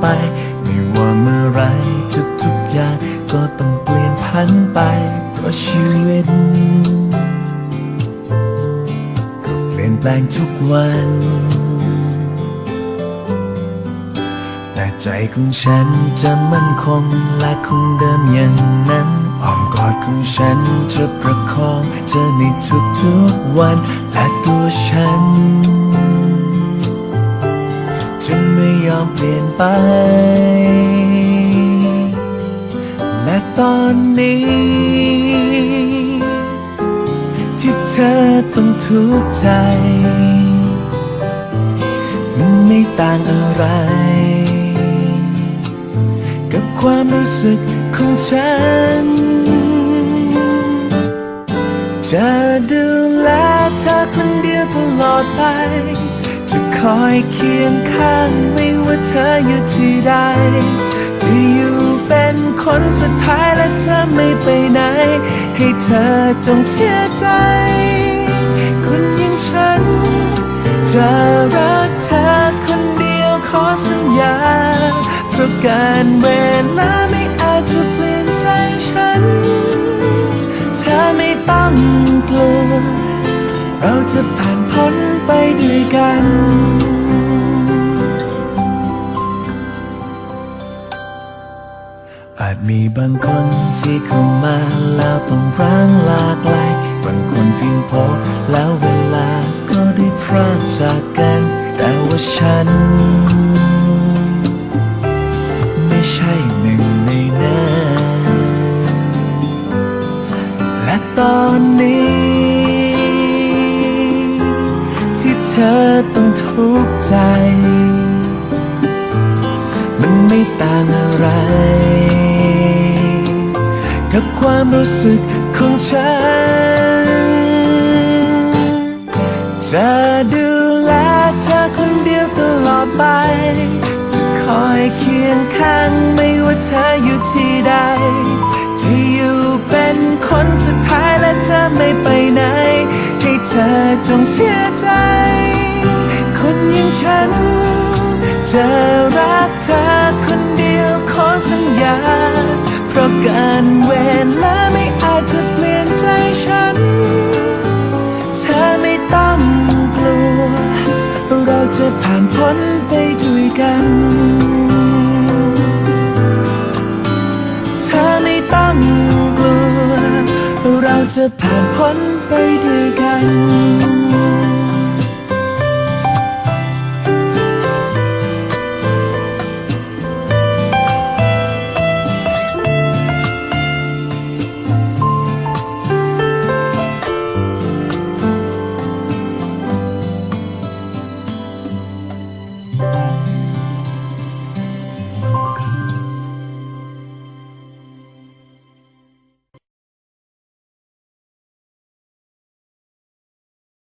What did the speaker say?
ไป ไม่ว่าเมื่อไรทุกๆอย่างก็ต้องเปลี่ยนพันไป เพราะชีวิต ก็เปลี่ยนแปลงทุกวัน แต่ใจของฉันจะมั่นคงและคงเดิมอย่างนั้นอ้อมกอดของฉันจะประคองเธอในทุกๆวันและตัวฉัน ยอมเปลี่ยนไป และตอนนี้ ที่เธอต้องทุกข์ใจ มันไม่ต่างอะไร กับความรู้สึกของฉัน จะดูแลเธอคนเดียวตลอดไป จะคอยเคียงข้างไม่ว่าเธออยู่ที่ใด จะอยู่เป็นคนสุดท้ายและเธอไม่ไปไหน ให้เธอจงเชื่อใจ คนอย่างฉัน จะรักเธอคนเดียวขอสัญญา เพราะการเวลาไม่อาจจะเปลี่ยนใจฉัน เธอไม่ต้องกลัว เราจะผ่าน ด้วยกัน อาจมีบางคนที่เข้ามาแล้วต้องร้างลากลายบางคนเพียงพอแล้วเวลาก็ได้พรากจากกัน แต่ว่าฉัน ไม่ใช่หนึ่งในนั้น ต้องทุกข์ใจ มันไม่ต่างอะไร กับความรู้สึกของฉัน จะดูแลเธอคนเดียวตลอดไป จะคอยเคียงข้างไม่ว่าเธออยู่ที่ใด จะอยู่เป็นคนสุดท้ายและจะไม่ไปไหน ให้เธอจงเชื่อใจ อย่างฉัน จะรักเธอคนเดียวขอสัญญา เพราะการเวลาไม่อาจจะเปลี่ยนใจฉัน เธอไม่ต้องกลัว เราจะผ่านพ้นไปด้วยกันเธอไม่ต้องกลัวเราจะผ่านพ้นไปด้วยกัน